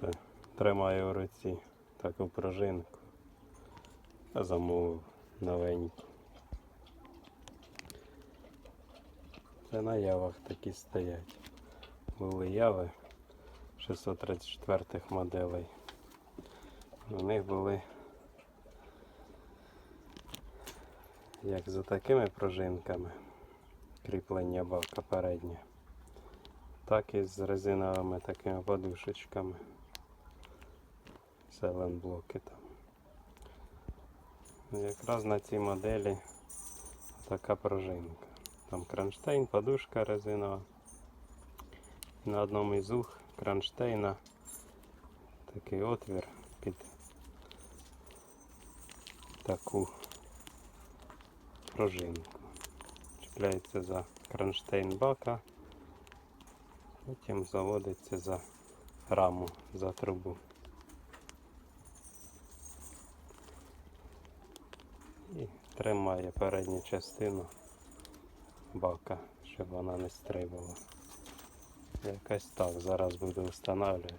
Це тримаю у руці таку пружинку. А замовив новенькі. Це на явах такі стоять. Були яви 634 моделей. У них були як за такими пружинками кріплення бака переднє, так і з резиновими такими подушечками. Селенблоки там. Якраз на цій моделі така пружинка. Там кронштейн, подушка резинова. На одному із ух кронштейна такий отвір під таку пружинку. Чіпляється за кронштейн бака, потім заводиться за раму, за трубу. І тримає передню частину бака, щоб вона не стрибала. Якось так зараз буду встановлювати.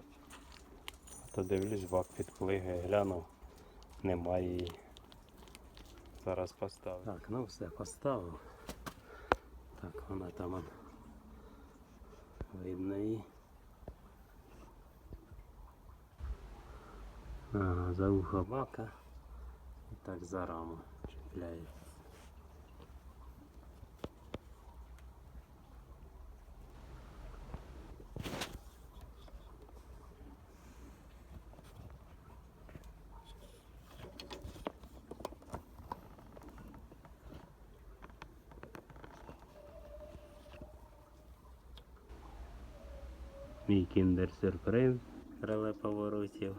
А то дивлюсь, бак підплигає, глянув, немає її. Зараз поставлю. Так, ну все, поставив. Так, вона там видно її. Ага, за ухо бака. І так за раму чіпляється. Мій кіндер-сюрприз реле поворотів.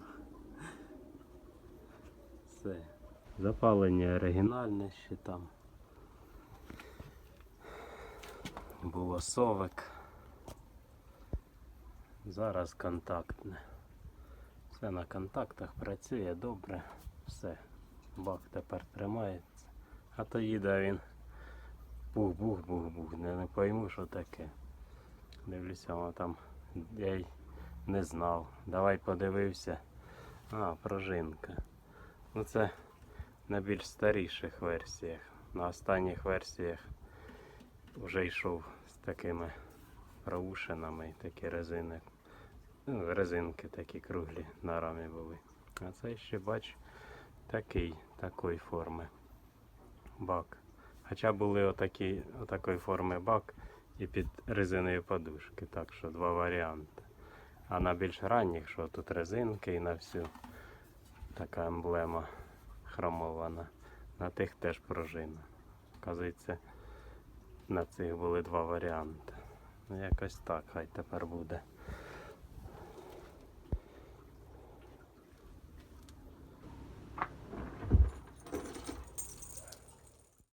Все. Запалення оригінальне ще там. Було совик. Зараз контактне. Все на контактах працює добре. Все. Бак тепер тримається. А то їде він. Бух-бух-бух-бух. Не, не пойму, що таке. Дивлюся, воно там. Я й не знав. Давай подивився. А, пружинка. Ну це на більш старіших версіях. На останніх версіях вже йшов з такими проушинами, такі резини. Ну, резинки такі круглі на рамі були. А це ще бач такий, такої форми бак. Хоча були отакі, отакої форми бак і під резиною подушки, так що два варіанти. А на більш ранніх, що тут резинки і на всю така емблема хромована. На тих теж пружина. Вказується, на цих були два варіанти. Ну якось так, хай тепер буде.